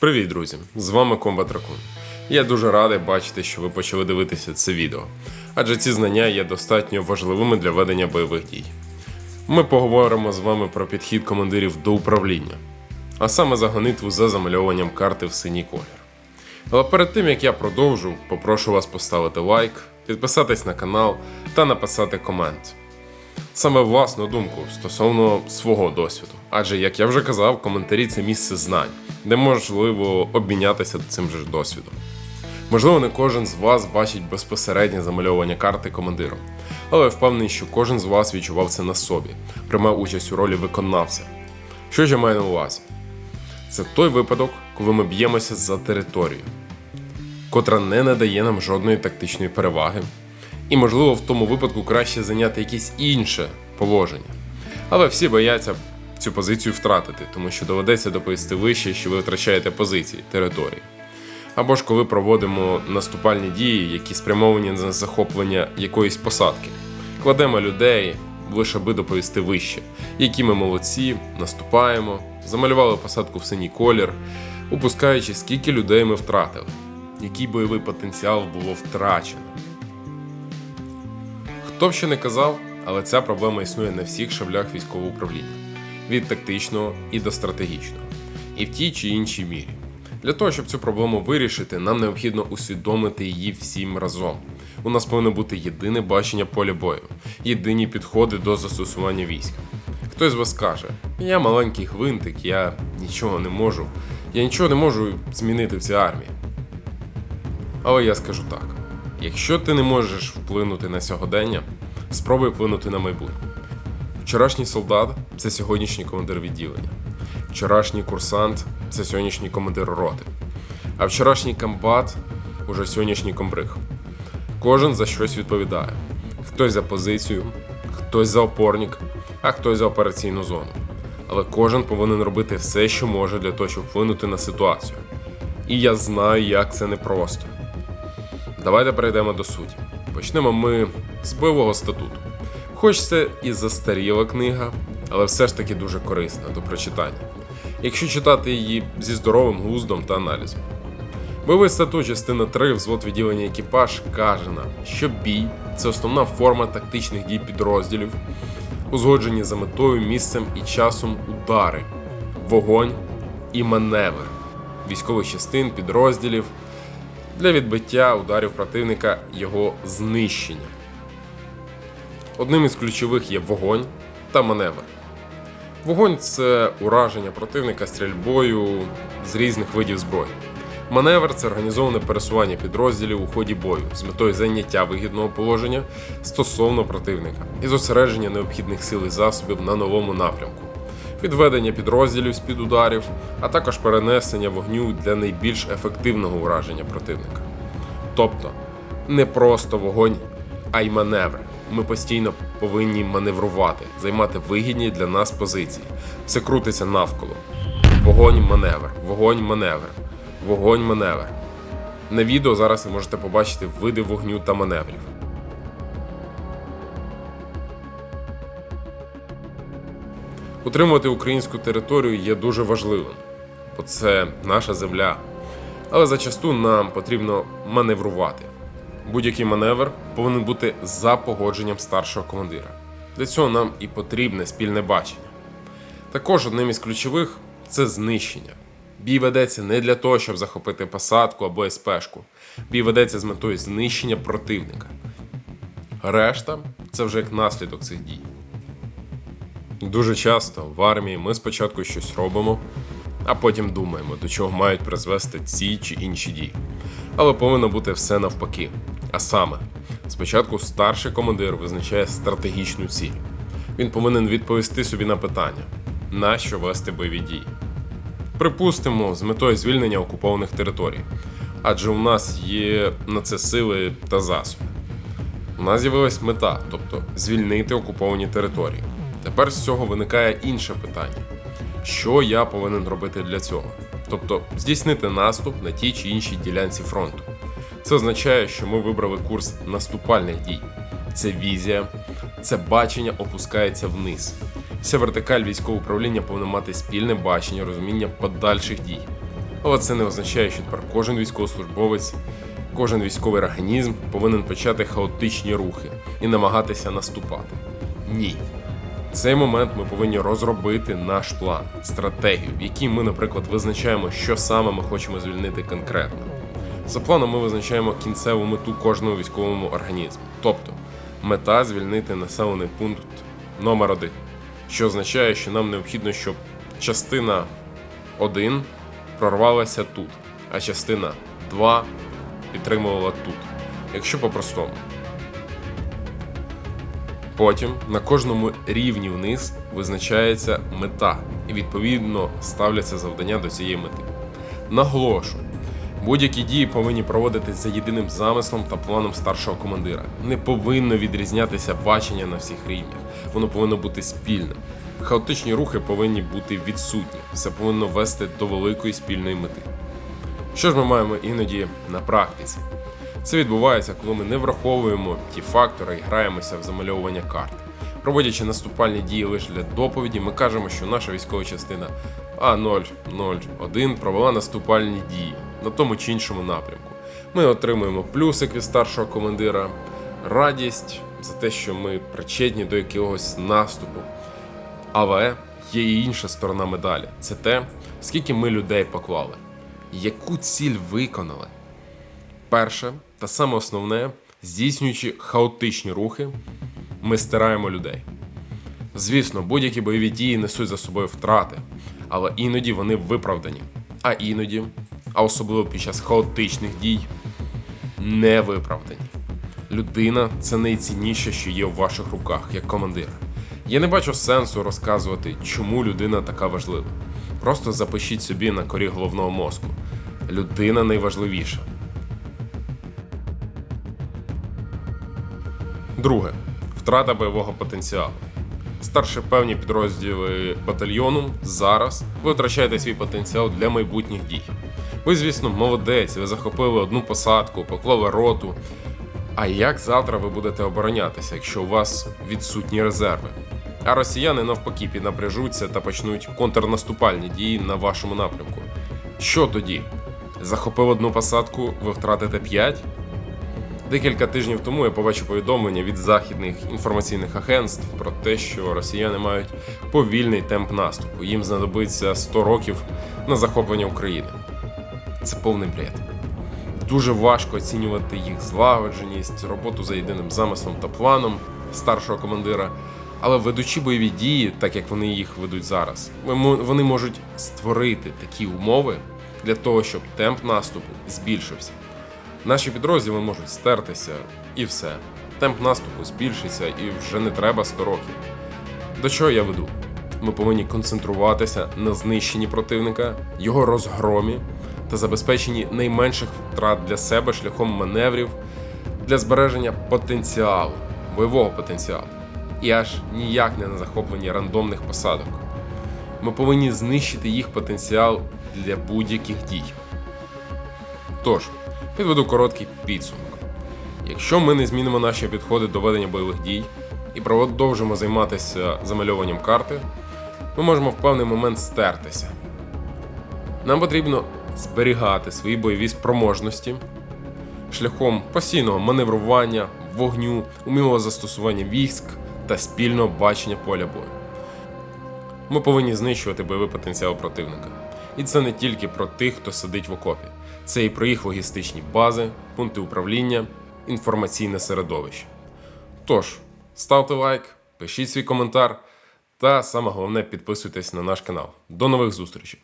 Привіт, друзі! З вами Комбат Ракун. Я дуже радий бачити, що ви почали дивитися це відео, адже ці знання є достатньо важливими для ведення бойових дій. Ми поговоримо з вами про підхід командирів до управління, а саме за гонитву за замальовуванням карти в синій колір. Але перед тим як я продовжу, попрошу вас поставити лайк, підписатись на канал та написати комент. Саме власну думку стосовно свого досвіду. Адже, як я вже казав, коментарі це місце знань, де можливо обмінятися цим же досвідом. Можливо, не кожен з вас бачить безпосереднє замальовування карти командиром, але я впевнений, що кожен з вас відчував це на собі, приймав участь у ролі виконавця. Що ж я маю на увазі? Це той випадок, коли ми б'ємося за територію, котра не надає нам жодної тактичної переваги, і, можливо, в тому випадку краще зайняти якесь інше положення. Але всі бояться цю позицію втратити, тому що доведеться доповісти вище, що ви втрачаєте позиції території. Або ж коли проводимо наступальні дії, які спрямовані на захоплення якоїсь посадки. Кладемо людей, лише аби доповісти вище, які ми молодці, наступаємо, замалювали посадку в синій колір, упускаючи, скільки людей ми втратили, який бойовий потенціал було втрачено. Хто б що не казав, але ця проблема існує на всіх шаблях військового управління від тактичного і до стратегічного, і в тій чи іншій мірі. Для того, щоб цю проблему вирішити, нам необхідно усвідомити її всім разом. У нас повинно бути єдине бачення поля бою, єдині підходи до застосування військ. Хтось з вас каже: я маленький гвинтик, я нічого не можу, я нічого не можу змінити в цій армії. Але я скажу так: якщо ти не можеш вплинути на сьогодення, спробуй вплинути на майбутнє. Вчорашній солдат це сьогоднішній командир відділення. Вчорашній курсант це сьогоднішній командир роти. А вчорашній комбат уже сьогоднішній комбриг. Кожен за щось відповідає: хтось за позицію, хтось за опорник, а хтось за операційну зону. Але кожен повинен робити все, що може для того, щоб вплинути на ситуацію. І я знаю, як це непросто. Давайте перейдемо до суті. Почнемо ми з бойового статуту. Хоч це і застаріла книга, але все ж таки дуже корисна до прочитання, якщо читати її зі здоровим глуздом та аналізом. Бойовий статут частина 3 взвод відділення екіпаж каже нам, що бій це основна форма тактичних дій підрозділів, узгоджені за метою, місцем і часом удари, вогонь і маневр військових частин, підрозділів для відбиття ударів противника його знищення. Одним із ключових є вогонь та маневр. Вогонь це ураження противника стрільбою з різних видів зброї. Маневр це організоване пересування підрозділів у ході бою з метою заняття вигідного положення стосовно противника і зосередження необхідних сил і засобів на новому напрямку, відведення підрозділів з під ударів, а також перенесення вогню для найбільш ефективного ураження противника. Тобто не просто вогонь, а й маневри. Ми постійно повинні маневрувати, займати вигідні для нас позиції. Все крутиться навколо. Вогонь маневр, вогонь маневр, вогонь маневр. На відео зараз ви можете побачити види вогню та маневрів. Утримувати українську територію є дуже важливим, бо це наша земля. Але зачасту нам потрібно маневрувати. Будь-який маневр повинен бути за погодженням старшого командира. Для цього нам і потрібне спільне бачення. Також одним із ключових це знищення. Бій ведеться не для того, щоб захопити посадку або СПшку. Бій ведеться з метою знищення противника. Решта це вже як наслідок цих дій. Дуже часто в армії ми спочатку щось робимо, а потім думаємо, до чого мають призвести ці чи інші дії. Але повинно бути все навпаки. А саме, спочатку старший командир визначає стратегічну ціль. Він повинен відповісти собі на питання, на що вести бойові дії. Припустимо, з метою звільнення окупованих територій, адже у нас є на це сили та засоби. У нас з'явилась мета, тобто звільнити окуповані території. Тепер з цього виникає інше питання: що я повинен робити для цього? Тобто здійснити наступ на тій чи іншій ділянці фронту. Це означає, що ми вибрали курс наступальних дій. Це візія, це бачення опускається вниз. Вся вертикаль військового управління повинна мати спільне бачення, розуміння подальших дій. Але це не означає, що тепер кожен військовослужбовець, кожен військовий організм повинен почати хаотичні рухи і намагатися наступати. Ні. Цей момент ми повинні розробити наш план, стратегію, в якій ми, наприклад, визначаємо, що саме ми хочемо звільнити конкретно. За планом ми визначаємо кінцеву мету кожного військовому організму. Тобто, мета звільнити населений пункт номер 1 що означає, що нам необхідно, щоб частина 1 прорвалася тут, а частина 2 підтримувала тут. Якщо по-простому. Потім на кожному рівні вниз визначається мета, і відповідно ставляться завдання до цієї мети. Наголошую, будь-які дії повинні проводитись за єдиним замислом та планом старшого командира. Не повинно відрізнятися бачення на всіх рівнях, воно повинно бути спільним. Хаотичні рухи повинні бути відсутні, все повинно вести до великої спільної мети. Що ж ми маємо іноді на практиці? Це відбувається, коли ми не враховуємо ті фактори і граємося в замальовування карт. Проводячи наступальні дії лише для доповіді, ми кажемо, що наша військова частина А001 провела наступальні дії на тому чи іншому напрямку. Ми отримуємо плюсик від старшого командира, радість за те, що ми причетні до якогось наступу. Але є і інша сторона медалі це те, скільки ми людей поклали, яку ціль виконали. Перше та саме основне, здійснюючи хаотичні рухи, ми стираємо людей. Звісно, будь-які бойові дії несуть за собою втрати, але іноді вони виправдані. А іноді, а особливо під час хаотичних дій, не виправдані. Людина це найцінніше, що є в ваших руках, як командира. Я не бачу сенсу розказувати, чому людина така важлива. Просто запишіть собі на корі головного мозку. Людина найважливіша. Друге втрата бойового потенціалу. Старші певні підрозділи батальйону зараз ви втрачаєте свій потенціал для майбутніх дій. Ви, звісно, молодець, ви захопили одну посадку, поклали роту. А як завтра ви будете оборонятися, якщо у вас відсутні резерви? А росіяни навпаки піднапряжуться та почнуть контрнаступальні дії на вашому напрямку. Що тоді? Захопив одну посадку, ви втратите 5? Декілька тижнів тому я побачив повідомлення від західних інформаційних агентств про те, що росіяни мають повільний темп наступу. Їм знадобиться 100 років на захоплення України. Це повний бред. Дуже важко оцінювати їх злагодженість, роботу за єдиним замислом та планом старшого командира. Але ведучи бойові дії, так як вони їх ведуть зараз, вони можуть створити такі умови для того, щоб темп наступу збільшився. Наші підрозділи можуть стертися і все. Темп наступу збільшиться і вже не треба 100 років. До чого я веду? Ми повинні концентруватися на знищенні противника, його розгромі та забезпеченні найменших втрат для себе шляхом маневрів для збереження потенціалу, бойового потенціалу, і аж ніяк не на захопленні рандомних посадок. Ми повинні знищити їх потенціал для будь-яких дій. Тож, підведу короткий підсумок. Якщо ми не змінимо наші підходи до ведення бойових дій і продовжимо займатися замальовуванням карти, ми можемо в певний момент стертися. Нам потрібно зберігати свої бойові спроможності шляхом постійного маневрування, вогню, умілого застосування військ та спільного бачення поля бою. Ми повинні знищувати бойовий потенціал противника. І це не тільки про тих, хто сидить в окопі, це і про їх логістичні бази, пункти управління, інформаційне середовище. Тож, ставте лайк, пишіть свій коментар та саме головне підписуйтесь на наш канал. До нових зустрічей!